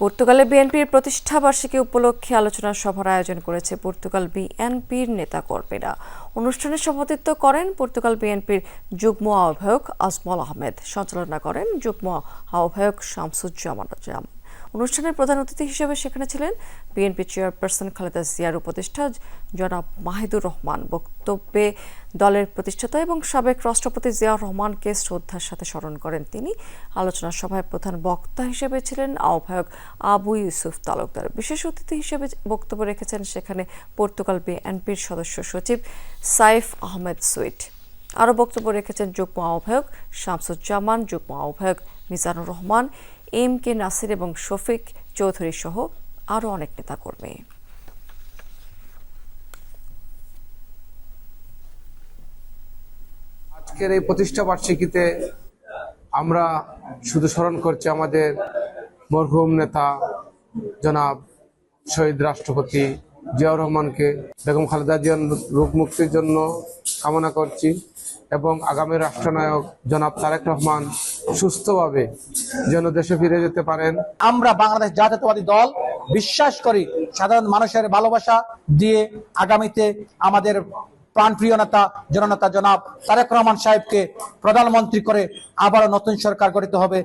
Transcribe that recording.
পর্তুগালে বিএনপির প্রতিষ্ঠা বার্ষিকী উপলক্ষে আলোচনা সভার আয়োজন করেছে পর্তুগাল বিএনপির নেতাকর্মীরা। অনুষ্ঠানে সভাপতিত্ব করেন পর্তুগাল বিএনপির যুগ্ম আহ্বায়ক আজমল আহমেদ। সঞ্চালনা করেন যুগ্ম আহ্বায়ক শামসুজ্জামান জামান অনুষ্ঠানের প্রধান অতিথি হিসেবে সেখানে ছিলেন বিএনপি চেয়ারপারসন খালেদা জিয়ার উপদেষ্টা জনাব মাহিদুর রহমান। বক্তব্যে দলের প্রতিষ্ঠাতা এবং সাবেক রাষ্ট্রপতি জিয়াউর রহমানকে শ্রদ্ধার সাথে স্মরণ করেন তিনি। আলোচনা সভায় প্রধান বক্তা হিসেবে ছিলেন আহ্বায়ক আবু ইউসুফ তালুকদার। বিশেষ অতিথি হিসেবে বক্তব্য রেখেছেন সেখানে পর্তুগাল বিএনপির সদস্য সচিব সাইফ আহমেদ সুইট। আরও বক্তব্য রেখেছেন যুগ্ম আহ্বায়ক শামসুজ্জামান, যুগ্ম আহ্বায়ক মিজানুর রহমান এম কে নাসির এবং শফিক চৌধুরী সহ আরও অনেক নেতা নেতাকর্মী। আজকের এই প্রতিষ্ঠা বার্ষিকীতে আমরা শুধু স্মরণ করছি আমাদের মরহুম নেতা জনাব শহীদ রাষ্ট্রপতি জিয়াউর রহমানকে, বেগম খালেদা জিয়ার রোগ মুক্তির জন্য কামনা করছি এবং আগামী রাষ্ট্রনায়ক জনাব তারেক রহমান সুস্থভাবে যেন দেশে ফিরে যেতে পারেন। আমরা বাংলাদেশ জাতীয়তাবাদী দল বিশ্বাস করি সাধারণ মানুষের ভালোবাসা দিয়ে আগামীতে আমাদের প্রাণপ্রিয় নেতা জননেতা জনাব তারেক রহমান সাহেবকে প্রধানমন্ত্রী করে আবারও নতুন সরকার গঠিত হবে।